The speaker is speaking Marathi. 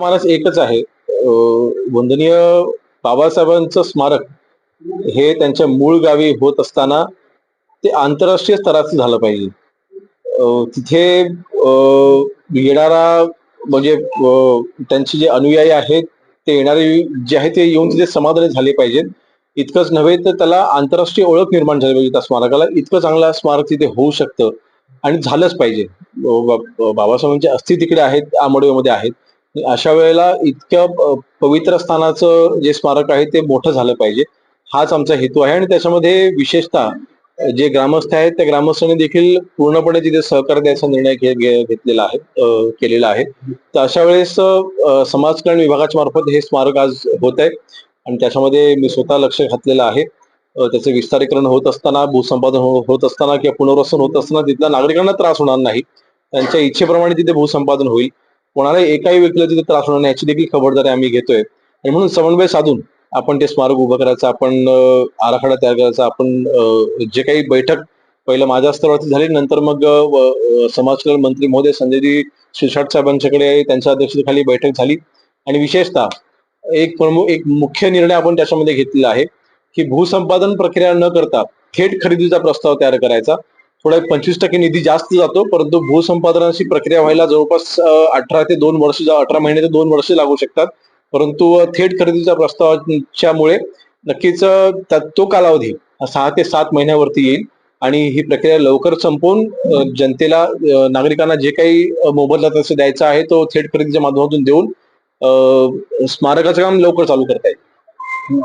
मानस एकच आहे. वंदनीय बाबासाहेबांचं स्मारक हे त्यांच्या मूळ गावी होत असताना ते आंतरराष्ट्रीय स्तराचं झालं पाहिजे. तिथे येणारा म्हणजे त्यांचे जे अनुयायी आहेत ते येणारे जे आहे ते येऊन तिथे समाधानी झाले पाहिजेत. इतकंच नव्हे तर त्याला आंतरराष्ट्रीय ओळख निर्माण झाली पाहिजे त्या स्मारकाला. इतकं चांगलं स्मारक तिथे होऊ शकतं आणि झालंच पाहिजे. बाबासाहेबांचे बा- अस्थि तिकडे आहेत आमोडीमध्ये आहेत. अशा वेळेला इतक्या पवित्र स्थानाचं जे स्मारक आहे ते मोठं झालं पाहिजे. हाच आमचा हेतू आहे आणि त्याच्यामध्ये विशेषतः जे ग्रामस्थ आहेत त्या ग्रामस्थांनी देखील पूर्णपणे तिथे सहकार्य द्यायचा निर्णय घेतलेला आहे केलेला आहे. तर अशा वेळेस अ, समाज कल्याण विभागाच्या मार्फत हे स्मारक आज होत आहे आणि त्याच्यामध्ये मी स्वतः लक्ष घातलेलं आहे. त्याचे विस्तारीकरण होत असताना भूसंपादन हो, होत असताना किंवा पुनर्वसन होत असताना तिथल्या नागरिकांना त्रास होणार नाही. त्यांच्या इच्छेप्रमाणे तिथे भूसंपादन होईल. कोणाला एकाही व्यक्तीला तिथे त्रास होणार नाही याची देखील खबरदारी आम्ही घेतोय. आणि म्हणून समन्वय साधून आपण ते स्मारक उभं करायचं आपण आराखडा तयार करायचा आपण जे काही बैठक पहिलं माझ्या स्तरावरती झाली नंतर मग अ, समाज कल्याण मंत्री महोदय संजयजी शिरसाट साहेबांच्याकडे त्यांच्या अध्यक्षतेखाली बैठक झाली. आणि विशेषतः एक प्रमुख एक मुख्य निर्णय आपण त्याच्यामध्ये घेतलेला आहे की भूसंपादन प्रक्रिया न करता थेट खरेदीचा प्रस्ताव तयार करायचा. थोडा एक पंचवीस टक्के निधी जास्त जातो परंतु भूसंपादनाची प्रक्रिया व्हायला जवळपास अठरा ते दोन वर्ष अठरा महिने ते दोन वर्ष लागू शकतात. परंतु थेट खरेदीच्या प्रस्तावाच्यामुळे नक्कीच तो कालावधी सहा ते सात महिन्यावरती येईल आणि ही प्रक्रिया लवकर संपवून जनतेला नागरिकांना जे काही मोबदला तसं द्यायचा आहे तो थेट खरेदीच्या माध्यमातून देऊन स्मारकाचं काम लवकर चालू करता येईल.